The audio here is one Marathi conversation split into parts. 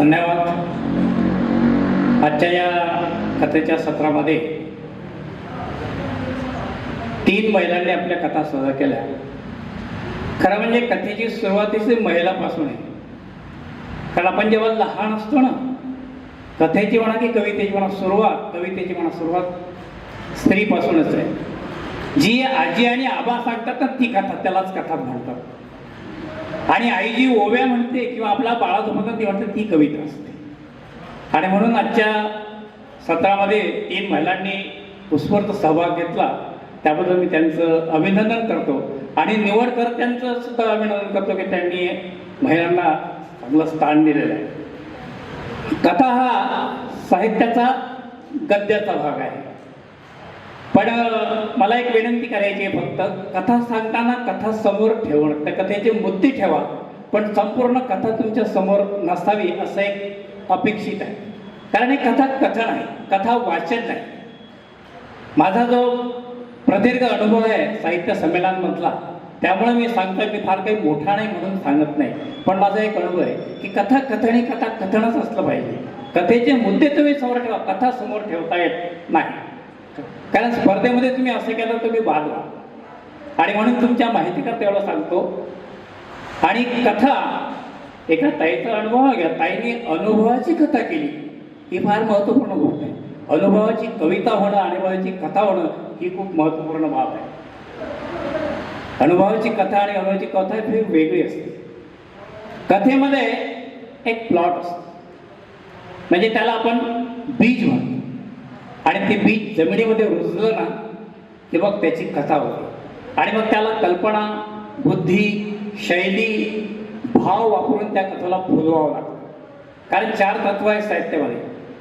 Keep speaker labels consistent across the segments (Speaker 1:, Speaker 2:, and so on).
Speaker 1: धन्यवाद. आजच्या या कथेच्या सत्रामध्ये तीन महिलांनी आपल्या कथा सादर केल्या. खरं म्हणजे कथेची सुरुवातीच महिलापासून आहे. कारण आपण जेव्हा लहान असतो ना कथेची म्हणा की कवितेची म्हणा सुरुवात कवितेची म्हणा सुरुवात स्त्रीपासूनच आहे. जी आजी आणि आबा सांगतात ना ती कथा त्यालाच कथा म्हणतात. आणि आई जी ओव्या म्हणते किंवा आपला बाळा झोपतात ती म्हणते ती कविता असते. आणि म्हणून आजच्या सत्रामध्ये तीन महिलांनी उत्स्फूर्त सहभाग घेतला. त्याबद्दल मी त्यांचं अभिनंदन करतो. आणि निवडकर्त्यांचं सुद्धा अभिनंदन करतो की त्यांनी महिलांना चांगलं स्थान दिलेलं आहे. कथा हा साहित्याचा गद्याचा भाग आहे. पण मला एक विनंती करायची आहे फक्त कथा सांगताना कथा समोर ठेवणं त्या कथेचे मुद्दे ठेवा पण संपूर्ण कथा तुमच्यासमोर नसावी असं एक अपेक्षित आहे. कारण ही कथा कथन आहे कथा वाचन नाही. माझा जो प्रदीर्घ अनुभव आहे साहित्य संमेलनामधला त्यामुळे मी सांगतोय मी फार काही मोठा नाही म्हणून सांगत नाही. पण माझा एक अनुभव आहे की कथा कथन ही कथा कथनच असलं पाहिजे. कथेचे मुद्दे तुम्ही समोर ठेवा कथा समोर ठेवता येत नाही. कारण स्पर्धेमध्ये तुम्ही असं केलं तर तुम्ही बाद व्हा आणि म्हणून तुमच्या माहितीकरता एवढं सांगतो. आणि कथा एका ताईचा अनुभव घ्या. ताईने अनुभवाची कथा केली. ही फार महत्त्वपूर्ण गोष्ट आहे. अनुभवाची कविता होणं अनुभवाची कथा होणं ही खूप महत्त्वपूर्ण बाब आहे. अनुभवाची कथा आणि अनुभवाची कथा ही वेगळी असते. कथेमध्ये एक प्लॉट असतो. म्हणजे त्याला आपण बीज म्हणतो. आणि ते बीज जमिनीमध्ये रुजलं ना की मग त्याची कथा होते. आणि मग त्याला कल्पना बुद्धी शैली भाव वापरून त्या कथेला फुलवावं लागतं. कारण चार तत्व आहे साहित्यामध्ये.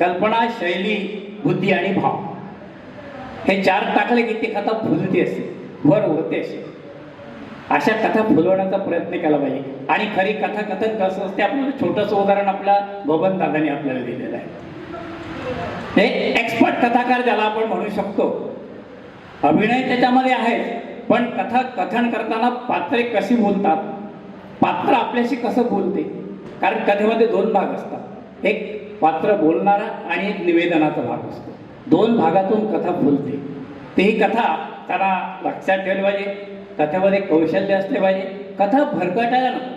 Speaker 1: कल्पना शैली बुद्धी आणि भाव. हे चार टाकले की ती कथा फुलती असते वर उरते असे. अशा कथा फुलवण्याचा प्रयत्न केला पाहिजे. आणि खरी कथा कथन कसं असते? आपल्याला छोटंसं उदाहरण आपल्या बबन दादाने आपल्याला दिलेलं आहे. हे एक्सपर्ट कथाकार ज्याला आपण म्हणू शकतो. अभिनय त्याच्यामध्ये आहे पण कथा कथन करताना पात्रे कशी बोलतात? पात्र आपल्याशी कसं बोलते? कारण कथेमध्ये दोन भाग असतात. एक पात्र बोलणारा आणि एक निवेदनाचा भाग असतो. दोन भागातून कथा बोलते. ते ही कथा त्याला लक्षात ठेवली पाहिजे. कथेमध्ये कौशल्य असले पाहिजे. कथा भरकटायला नको.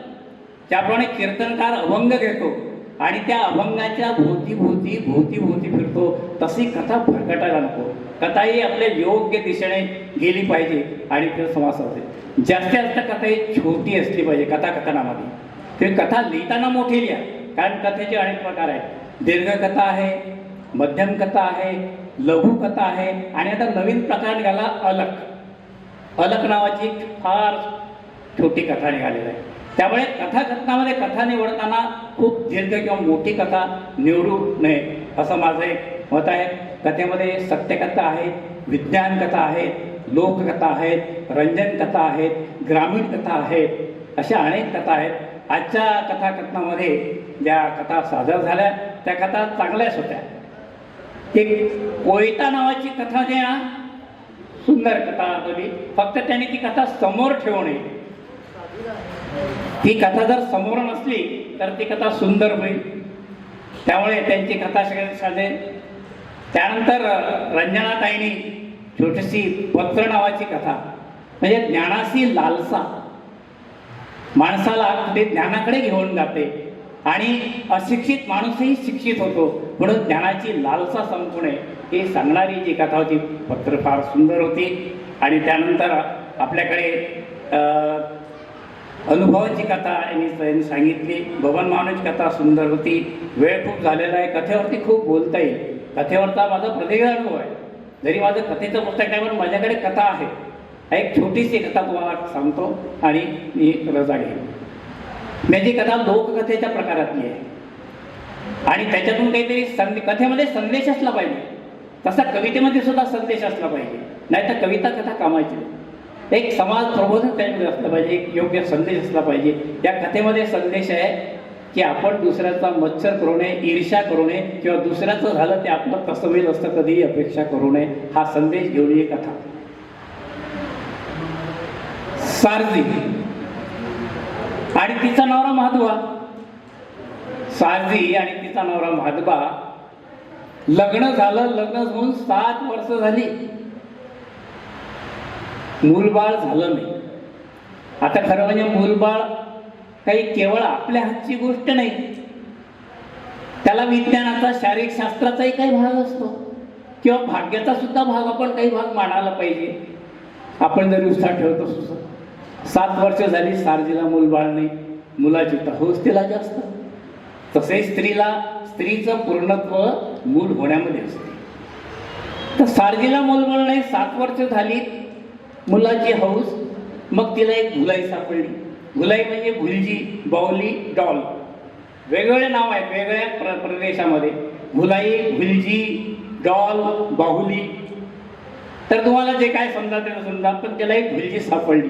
Speaker 1: त्याप्रमाणे कीर्तनकार अभंग घेतो आणि त्या अभंगाच्या भोवती भोवती भोवती भोवती फिरतो. तशी कथा भरकटायला नको. कथा ही आपल्या योग्य दिशेने गेली पाहिजे आणि ते समास होते. जास्तीत जास्त कथा ही छोटी असली पाहिजे कथा कथनामध्ये ते कथा लिहिताना मोठी लिहा. कारण कथेचे अनेक प्रकार आहेत. दीर्घकथा आहे मध्यम कथा आहे लघु कथा आहे आणि आता नवीन प्रकार निघाला अलक अलक नावाची फार छोटी कथा निघालेली आहे. त्यामुळे कथाकथनामध्ये कथा निवडताना खूप दीर्घ किंवा मोठी कथा निवडू नये असं माझं एक मत आहे. कथेमध्ये सत्यकथा आहे विज्ञान कथा आहेत लोककथा आहेत रंजन कथा आहेत ग्रामीण कथा आहेत अशा अनेक कथा आहेत. आजच्या कथाकथनामध्ये ज्या कथा सादर झाल्या त्या कथा चांगल्याच होत्या. एक कोयता नावाची कथा द्या. सुंदर कथा होती फक्त त्याने ती कथा समोर ठेवणे ही कथा जर समोर नसली तर ती कथा सुंदर होईल. त्यामुळे त्यांची कथा सगळ्यात साधे. त्यानंतर रंजनाताईंनी छोटीशी पत्र नावाची कथा म्हणजे ज्ञानाशी लालसा. माणसाला ते ज्ञानाकडे घेऊन जाते आणि अशिक्षित माणूसही शिक्षित होतो म्हणून ज्ञानाची लालसा संपू नये. ही सांगणारी जी कथा होती पत्र फार सुंदर होती. आणि त्यानंतर आपल्याकडे अनुभवाची कथा यांनी त्यांनी सांगितली. बबन मावण्याची कथा सुंदर होती. वेळ खूप झालेला आहे. कथेवरती खूप बोलता येईल. कथेवरचा माझा प्रदीर्घ अनुभव आहे. जरी माझं कथेचं पुस्तक आहे पण माझ्याकडे कथा आहे. एक छोटीशी कथा तुम्हाला सांगतो आणि मी रजा घेईन. माझी कथा लोककथेच्या प्रकारातली आहे. आणि त्याच्यातून काहीतरी संदे कथेमध्ये संदेश असला पाहिजे. तसा कवितेमध्ये सुद्धा संदेश असला पाहिजे. नाही तर कविता कथा कामाची नाही. एक समाज प्रबोधन त्याच्यामध्ये असलं पाहिजे एक योग्य संदेश असला पाहिजे. या कथेमध्ये संदेश आहे की आपण दुसऱ्याचा मच्छर करू नये ईर्ष्या करू नये किंवा दुसऱ्याचं झालं ते आपलं कसं होईल असं कधीही अपेक्षा करू नये. हा संदेश घेऊन ही कथा. सारजी आणि तिचा नवरा महादुबा सारजी आणि तिचा नवरा महादुबा लग्न झालं लग्न होऊन सात वर्ष झाली. मूलबाळ झालं नाही. आता खरं म्हणजे मूलबाळ काही केवळ आपल्या हातची गोष्ट नाही. त्याला विज्ञानाचा शारीरिक शास्त्राचाही काही भाग असतो. किंवा भाग्याचा सुद्धा भाग आपण काही भाग मानायला पाहिजे. आपण जर उत्साह ठेवत असू सर सात वर्ष झाली सारजीला मूलबाळ नाही. मुलाची हौस तिला जास्त. तसे स्त्रीला स्त्रीचं पूर्णत्व मूल होण्यामध्ये असते. तर सारजीला मूलबाळ नाही. सात वर्ष झाली मुलाची हौस मग तिला एक भुलाई सापडली. भुलाई म्हणजे भुलजी बावली डॉल. वेगवेगळे नाव आहेत वेगवेगळ्या प्र प्रदेशामध्ये. भुलाई भुलजी डॉल बाहुली. तर तुम्हाला जे काय समजा ते समजा पण त्याला एक भुलजी सापडली.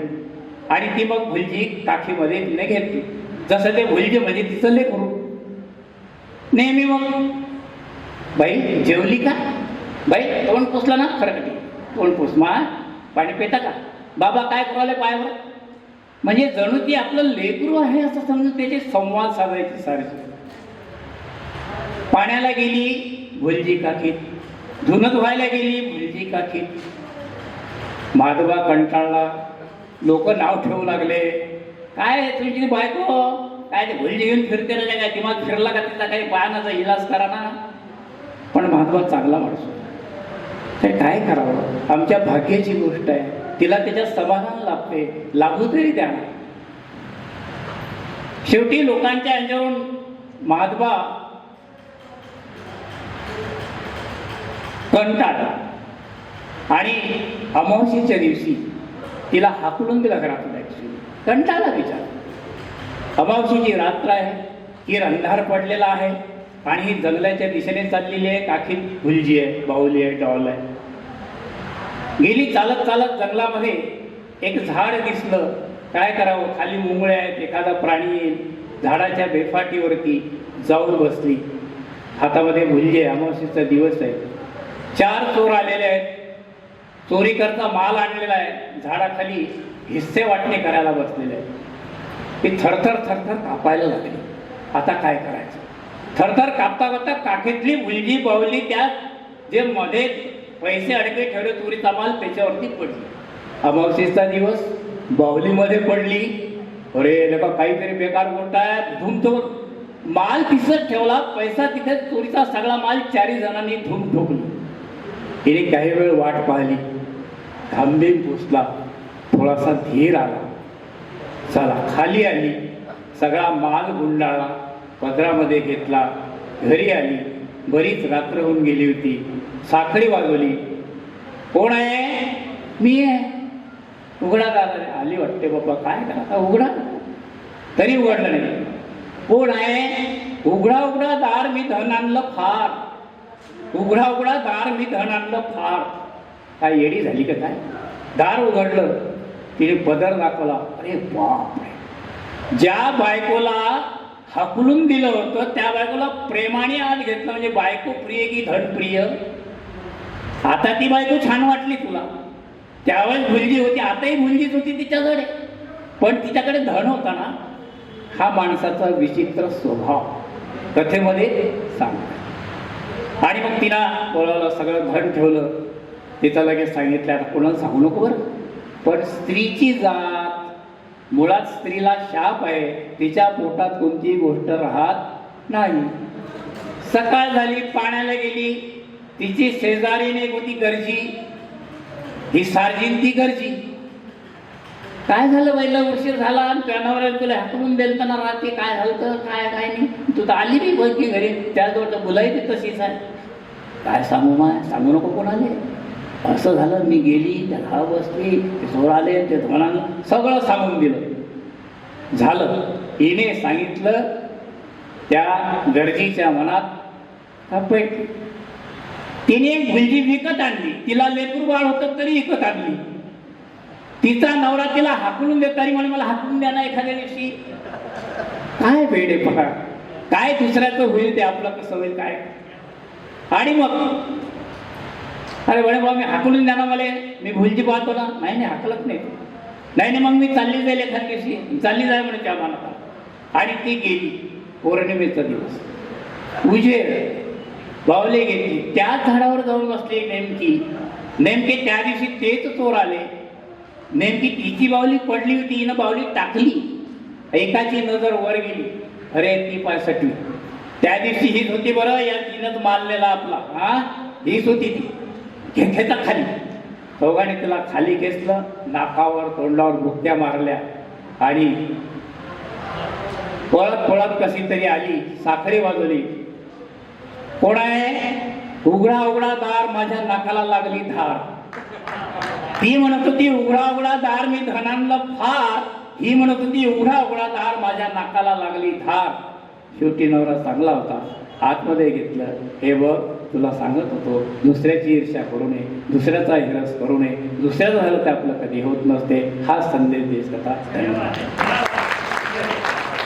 Speaker 1: आणि ती मग भुलजी काठीमध्ये तिने घेतली. जसं ते भुलजी म्हणजे तिचं लेकरू. नेहमी मग बाई जेवली का? बाई तोंड पुसला ना खरकटी? तोंड पुसमा पाणी पिता का? बाबा काय करायला पायावर? म्हणजे जणू ती आपलं लेकरू आहे असं समजून त्याचे संवाद साधायचे सारखे. पाण्याला गेली भुलजी काकीत. धुनत व्हायला गेली भुलजी काकीत. माधवा कंटाळला. लोक नाव ठेवू लागले. काय तुमची बायको? काय ते भुलजी घेऊन फिरते ना काय? दिमाग फिरला का तिचा काही पायानाचा इलाज करा ना. पण माधवा चांगला माणूस तर काय करावं? आमच्या भाग्याची गोष्ट आहे. तिला त्याच्यात समाधान लाभते. लाभू तरी द्या शेवटी लोकांच्या यांच्यावरून महात्मा कंटाळला आणि अमावशीच्या दिवशी तिला हाकलून दिला घरातून ऍक्च्युली कंटाळा तिच्या अमावशीची रात्र आहे. ही अंधार पडलेला आहे. आणि ही जंगलाच्या दिशेने चाललेली आहे काखी फुलजी आहे बाहुली आहे डॉल आहे. गेली चालत चालत जंगलामध्ये एक झाड दिसलं. काय करावं? खाली मुंगळे आहेत एखादा प्राणी येईल. झाडाच्या बेफाटीवरती जाऊन बसली. हातामध्ये भुलजे अमावस्येचा दिवस आहे. चार चोर आलेले आहेत. चोरी करता माल आणलेला आहे. झाडाखाली हिस्से वाटणे करायला बसलेले आहेत. ती थरथर थरथर कापायला लागली. आता काय करायचं? थरथर कापता कापता काखेतली मुलगी बावली त्यात. जे मध्ये पैसे अडके ठेवले चोरीचा माल त्याच्यावरती पडली. अमावस्येचा दिवस बाहुलीमध्ये पडली. अरे नका काहीतरी बेकार बोलताय आहे माल तिथंच ठेवला पैसा तिथे चोरीचा सगळा माल चारी जणांनी धूम ठोकली. तिने काही वेळ वाट पाहिली. थांबीन पुसला. थोडासा धीर आला. चला खाली आली. सगळा माल गुंडाळला. पदरामध्ये घेतला. घरी आली. बरीच रात्र होऊन गेली होती. साखळी वाजवली. कोण आहे? मी आहे. उघडा दादा आली वाटते बाबा. काय करा आता उघडा. तरी उघडलं नाही. कोण आहे? उघडा उघडा दार मी धन आणलं फार. उघडा उघडा दार मी धन आणलं फार. काय येडी झाली का काय? दार उघडलं. तिने पदर दाखवला. अरे बाप ज्या बायकोला हकलून दिलं होतं त्या बायकोला प्रेमाने आत घेतलं. म्हणजे बायको प्रिय की धन प्रिय आता ती बायको छान वाटली तुला. त्यावेळेस मुलगी होती आताही मुलगीच होती तिच्याकडे. पण तिच्याकडे धन होता ना हा माणसाचा विचित्र स्वभाव कथेमध्ये सांग आणि मग तिला बोलावलं सगळं धन ठेवलं. तिचं लगेच सांगितलं आता कोणाला सांगू नको बरं. पण स्त्रीची जात मुळात स्त्रीला शाप आहे. तिच्या पोटात कोणतीही गोष्ट राहत नाही. सकाळ झाली पाण्याला गेली. तिची शेजारीने एक होती गरजी ही सार्जिन ती गरजी काय झालं पहिला उशीर झाला आणि त्यानावर तुला हाकलून दिलं ना रात्री काय झालं तर काय काय नाही? तू तर आली नाही बघी की घरी. त्याजवळ तर बुलाई तशीच आहे. काय सांगू माय सांगू नको कोणाले. असं झालं मी गेली त्या घा बसली ते चोर आले ते धनानं सगळं सांगून दिलं. झालं. हिने सांगितलं त्या गरजीच्या मनात पेट तिने एक भुलजी विकत आणली. तिला लेकरू बाळ होतं तरी विकत आणली. तिचा नवरा तिला हाकलून देतारी म्हणे मला हाकलून द्या ना एखाद्या दिवशी. काय वेडे पहा काय दुसऱ्याचं होईल ते आपलं कसं होईल काय? आणि मग अरे म्हणे बाबा मी हाकलून द्या ना मला. मी भुलजी पाहतो ना. नाही नाही हाकलत नाही. नाही नाही मग मी चालली जाईल एखाद्या दिवशी. चालली जाईल म्हणे त्या मनात आणि ती गेली. पौर्णिमेचा दिवस. उजेड. बावले गेली त्याच झाडावर जाऊन बसले नेमकी. नेमके त्या दिवशी तेच चोर आले. नेमकी तिची बावली पडली होती हिनं बावली टाकली. एकाची नजर वर गेली. अरे ती पायसाठी त्या दिवशी हीच होती बरं या तिनंच मारलेला आपला. हा? हीच होती ती. घेता खाली. चौघाने तिला खाली घेतलं नाकावर तोंडावर बुक्त्या मारल्या. आणि पळत पळत कशी तरी आली साखळी वाजवली. कोण आहे? उघडा उघडा दार माझ्या नाकाला लागली धार. ती म्हणत होती उघडा उघडा दार मी धनांना फार. ही म्हणत होती उघडा उघडा दार माझ्या नाकाला लागली धार. शेवटी नवरा चांगला होता. आतमध्ये घेतलं. हे बघ तुला सांगत होतो दुसऱ्याची ईर्ष्या करू नये दुसऱ्याचा हिरस करू नये. दुसऱ्याचं झालं ते आपलं कधी होत नसते. हा संदेश देश कथा धन्यवाद.